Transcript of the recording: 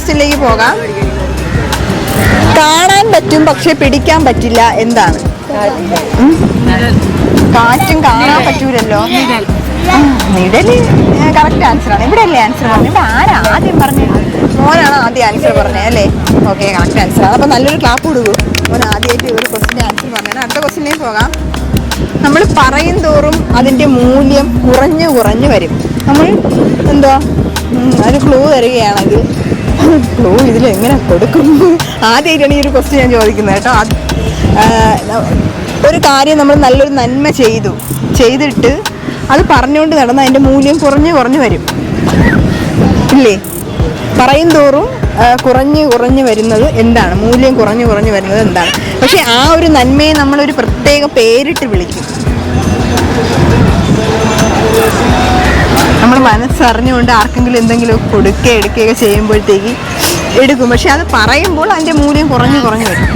ക്വസ്റ്റ്യനിലേക്ക് പോകാം. കാണാൻ പറ്റും പക്ഷെ പിടിക്കാൻ പറ്റില്ല. എന്താണ്? കാറ്റും കാണാൻ പറ്റൂലല്ലോ. നിഴൽ. കറക്റ്റ് ആണ്. ഇവിടെ അല്ലേ ആൻസർ പറഞ്ഞു ഇവിടെ ആരാ ആദ്യം പറഞ്ഞു? മോനാണ് ആദ്യം ആൻസർ പറഞ്ഞത് അല്ലേ? ഓക്കെ കറക്റ്റ് ആൻസർ ആണ് അപ്പൊ നല്ലൊരു ക്ലാപ്പ് കൊടുക്കൂ. മോൻ ആദ്യമായിട്ട് ഒരു ക്വസ്റ്റിന്റെ ആൻസർ പറഞ്ഞാൽ അടുത്ത ക്വസ്റ്റിനെ പോകാം. നമ്മൾ പറയും തോറും അതിന്റെ മൂല്യം കുറഞ്ഞു കുറഞ്ഞു വരും. നമ്മൾ എന്താ ഒരു ക്ലൂ തരികയാണെങ്കിൽ. ക്ലൂ ഇതിൽ എങ്ങനെ കൊടുക്കും? ആദ്യമായിട്ടാണ് ഈ ഒരു ക്വസ്റ്റ്യൻ ഞാൻ ചോദിക്കുന്നത് കേട്ടോ. ഒരു കാര്യം നമ്മൾ നല്ലൊരു നന്മ ചെയ്തു. ചെയ്തിട്ട് അത് പറഞ്ഞുകൊണ്ട് നടന്ന അതിന്റെ മൂല്യം കുറഞ്ഞ് കുറഞ്ഞ് വരും. ഇല്ലേ? പറയും തോറും കുറഞ്ഞ് കുറഞ്ഞു വരുന്നത് എന്താണ്? മൂല്യം കുറഞ്ഞ് കുറഞ്ഞ് വരുന്നത് എന്താണ്? പക്ഷേ ആ ഒരു നന്മയെ നമ്മളൊരു പ്രത്യേക പേരിട്ട് വിളിക്കും. മനസ്സറിഞ്ഞുകൊണ്ട് ആർക്കെങ്കിലും എന്തെങ്കിലും കൊടുക്കുക എടുക്കുകയൊക്കെ ചെയ്യുമ്പോഴത്തേക്ക് എടുക്കും. പക്ഷെ അത് പറയുമ്പോൾ അതിന്റെ മൂല്യം കുറഞ്ഞു കുറഞ്ഞു വരും.